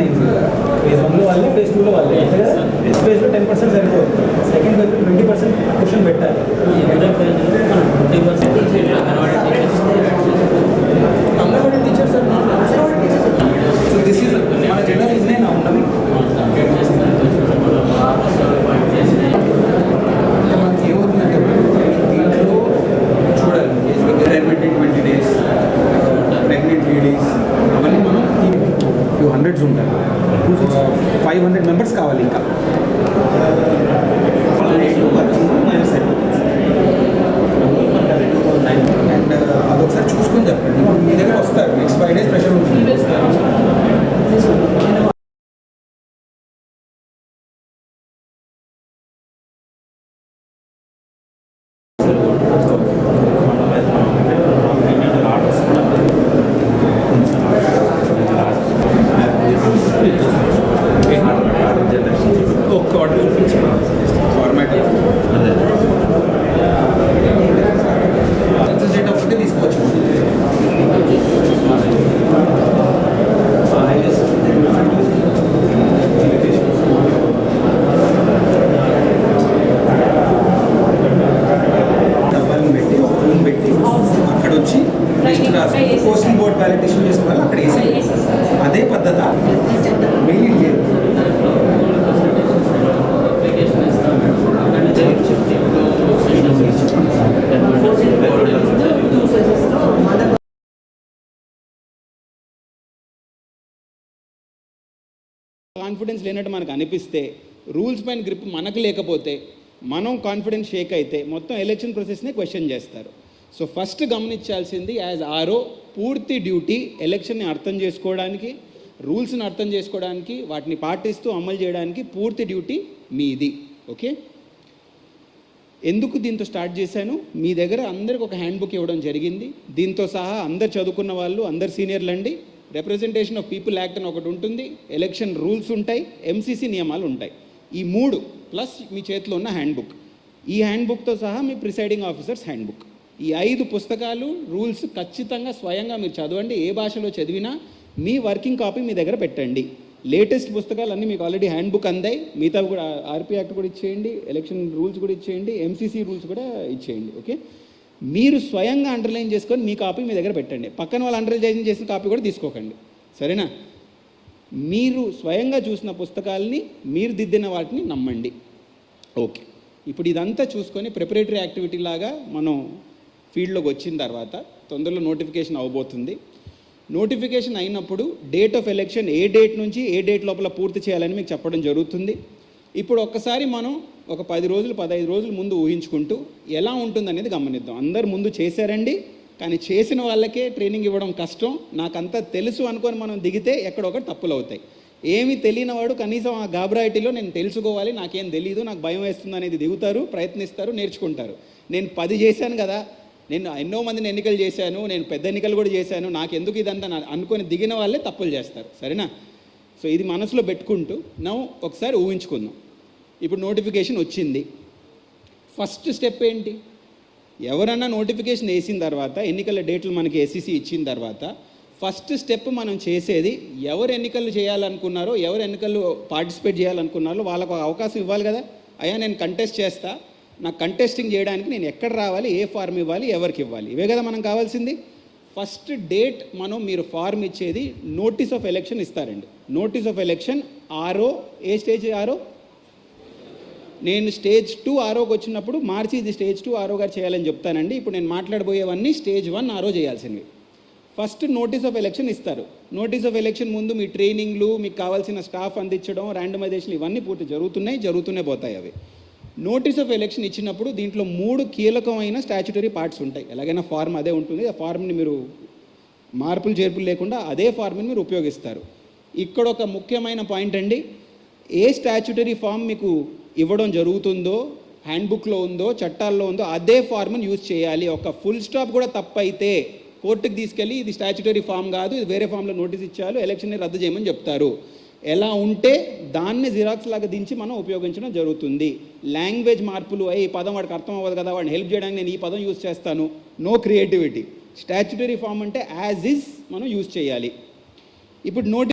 Phase వన్లో వాళ్ళే phase టూలో వాళ్ళే అంతే కదా ఫస్ట్ ఫేజ్లో టెన్ పర్సెంట్ సరిపోతుంది సెకండ్ ఫేజ్లో ట్వంటీ పర్సెంట్ క్వశ్చన్ పెట్టాలి Anganwadi teachers so this is మన జనరల్ ఇన్నేనా ఉన్నవి అంటే మనకి ఏమవుతుందంటే దీంట్లో చూడాలి retirement twenty days pregnant ladies అవన్నీ మనం ఫ్యూ హండ్రెడ్స్ ఉంటాయి two six five hundred members కావాలి ఇంకా లిస్ట్ రాసి పోస్టింగ్ బోర్డ్ బ్యాలెట్ ఇష్యూ చేసిన వాళ్ళు అక్కడ వేసి అదే పద్ధత? మెయిల్ కాన్ఫిడెన్స్ లేనట్టు మనకు అనిపిస్తే రూల్స్ పైన గ్రిప్ మనకు లేకపోతే మనం కాన్ఫిడెన్స్ షేక్ అయితే మొత్తం ఎలక్షన్ ప్రాసెస్నే క్వశ్చన్ చేస్తారు. సో ఫస్ట్ గమనించాల్సింది యాజ్ ఆరో పూర్తి డ్యూటీ ఎలక్షన్ని అర్థం చేసుకోవడానికి రూల్స్ని అర్థం చేసుకోవడానికి వాటిని పాటిస్తూ అమలు చేయడానికి పూర్తి డ్యూటీ మీది. ఓకే? ఎందుకు దీంతో స్టార్ట్ చేశాను? మీ దగ్గర అందరికి ఒక హ్యాండ్ బుక్ ఇవ్వడం జరిగింది. దీంతో సహా అందరు చదువుకున్న వాళ్ళు అందరు సీనియర్లు అండి రిప్రజెంటేషన్ ఆఫ్ పీపుల్ యాక్ట్ అని ఒకటి ఉంటుంది ఎలక్షన్ రూల్స్ ఉంటాయి ఎంసీసీ నియమాలు ఉంటాయి. ఈ మూడు ప్లస్ మీ చేతిలో ఉన్న హ్యాండ్ బుక్ ఈ హ్యాండ్బుక్తో సహా మీ ప్రిసైడింగ్ ఆఫీసర్స్ హ్యాండ్ బుక్ ఈ ఐదు పుస్తకాలు రూల్స్ ఖచ్చితంగా స్వయంగా మీరు చదవండి ఏ భాషలో చదివినా మీ వర్కింగ్ కాపీ మీ దగ్గర పెట్టండి. లేటెస్ట్ పుస్తకాలు అన్నీ మీకు ఆల్రెడీ హ్యాండ్ బుక్ అందాయి. మిగతా కూడా ఆర్పీ యాక్ట్ కూడా ఇచ్చేయండి ఎలక్షన్ రూల్స్ కూడా ఇచ్చేయండి ఎంసీసీ రూల్స్ కూడా ఇచ్చేయండి ఓకే మీరు స్వయంగా అండర్లైన్ చేసుకొని మీ కాపీ మీ దగ్గర పెట్టండి. పక్కన వాళ్ళు అండర్లైన్ చేసిన కాపీ కూడా తీసుకోకండి. సరేనా? మీరు స్వయంగా చూసిన పుస్తకాలని మీరు దిద్దిన వాటిని నమ్మండి. ఓకే. ఇప్పుడు ఇదంతా చూసుకొని ప్రిపరేటరీ యాక్టివిటీ లాగా మనం ఫీల్డ్లోకి వచ్చిన తర్వాత తొందరలో నోటిఫికేషన్ అవబోతుంది. నోటిఫికేషన్ అయినప్పుడు డేట్ ఆఫ్ ఎలక్షన్ ఏ డేట్ నుంచి ఏ డేట్ లోపల పూర్తి చేయాలని మీకు చెప్పడం జరుగుతుంది. ఇప్పుడు ఒక్కసారి మనం ఒక పది రోజులు పదహైదు రోజులు ముందు ఊహించుకుంటూ ఎలా ఉంటుందనేది గమనిద్దాం. అందరు ముందు చేశారండి కానీ చేసిన వాళ్ళకే ట్రైనింగ్ ఇవ్వడం కష్టం. నాకంతా తెలుసు అనుకొని మనం దిగితే ఎక్కడొకటి తప్పులు అవుతాయి ఏమి తెలియని వాడు కనీసం ఆ గాబరాయిటీలో నేను తెలుసుకోవాలి నాకేం తెలియదు నాకు భయం వేస్తుంది అనేది దిగుతారు ప్రయత్నిస్తారు నేర్చుకుంటారు. నేను పది చేశాను కదా నేను ఎన్నో మందిని ఎన్నికలు చేశాను నేను పెద్ద ఎన్నికలు కూడా చేశాను నాకు ఎందుకు ఇదంతా అనుకొని దిగిన వాళ్ళే తప్పులు చేస్తారు. సరేనా? సో ఇది మనసులో పెట్టుకుంటూ నా ఒకసారి ఊహించుకుందాం. ఇప్పుడు నోటిఫికేషన్ వచ్చింది. ఫస్ట్ స్టెప్ ఏంటి? ఎవరన్నా నోటిఫికేషన్ వేసిన తర్వాత ఎన్నికల డేట్లు మనకి ఎస్సీసీ ఇచ్చిన తర్వాత ఫస్ట్ స్టెప్ మనం చేసేది ఎవరు ఎన్నికలు చేయాలనుకున్నారో ఎవరు ఎన్నికలు పార్టిసిపేట్ చేయాలనుకున్నారో వాళ్ళకు అవకాశం ఇవ్వాలి కదా? అయ్యా నేను కంటెస్ట్ చేస్తా. నాకు కంటెస్టింగ్ చేయడానికి నేను ఎక్కడ రావాలి? ఏ ఫార్మ్ ఇవ్వాలి? ఎవరికి ఇవ్వాలి? ఇవే కదా మనం కావాల్సింది. ఫస్ట్ డేట్ మనం మీరు ఫార్మ్ ఇచ్చేది నోటీస్ ఆఫ్ ఎలక్షన్ ఇస్తారండి. నోటీస్ ఆఫ్ ఎలక్షన్ ఆరో ఏ స్టేజ్ ఆరో? నేను స్టేజ్ టూ ఆరోకి వచ్చినప్పుడు మార్చి ఇది స్టేజ్ టూ ఆరో గారు చేయాలని చెప్తానండి. ఇప్పుడు నేను మాట్లాడబోయేవన్నీ స్టేజ్ వన్ ఆరో చేయాల్సినవి ఫస్ట్ నోటీస్ ఆఫ్ ఎలక్షన్ ఇస్తారు. నోటీస్ ఆఫ్ ఎలక్షన్ ముందు మీ ట్రైనింగ్లు మీకు కావాల్సిన స్టాఫ్ అందించడం ర్యాండమైజేషన్ ఇవన్నీ పూర్తి జరుగుతున్నాయి జరుగుతూనే పోతాయి అవి. నోటీస్ ఆఫ్ ఎలక్షన్ ఇచ్చినప్పుడు దీంట్లో మూడు కీలకమైన స్టాచ్యుటరీ పార్ట్స్ ఉంటాయి. ఎలాగైనా ఫార్మ్ అదే ఉంటుంది. ఆ ఫార్మ్ని మీరు మార్పులు చేర్పులు లేకుండా అదే ఫార్మ్ని మీరు ఉపయోగిస్తారు. ఇక్కడ ఒక ముఖ్యమైన పాయింట్ అండి. ఏ స్టాచ్యుటరీ ఫామ్ మీకు ఇవ్వడం జరుగుతుందో హ్యాండ్బుక్లో ఉందో చట్టాల్లో ఉందో అదే ఫార్మ్ని యూజ్ చేయాలి. ఒక ఫుల్ స్టాప్ కూడా తప్పైతే కోర్టుకి తీసుకెళ్ళి ఇది స్టాచ్యుటరీ ఫామ్ కాదు ఇది వేరే ఫామ్లో నోటీస్ ఇచ్చారు ఎలక్షన్ని రద్దు చేయమని చెప్తారు. ఎలా ఉంటే దాన్ని జిరాక్స్ లాగా దించి మనం ఉపయోగించడం జరుగుతుంది. లాంగ్వేజ్ మార్పులు అయ్యి ఈ పదం వాడికి అర్థం అవ్వదు కదా వాడిని హెల్ప్ చేయడానికి నేను ఈ పదం యూజ్ చేస్తాను. నో క్రియేటివిటీ స్టాచ్యుటరీ ఫామ్ అంటే యాజ్ ఇస్ మనం యూజ్ చేయాలి. ఇప్పుడు నోటి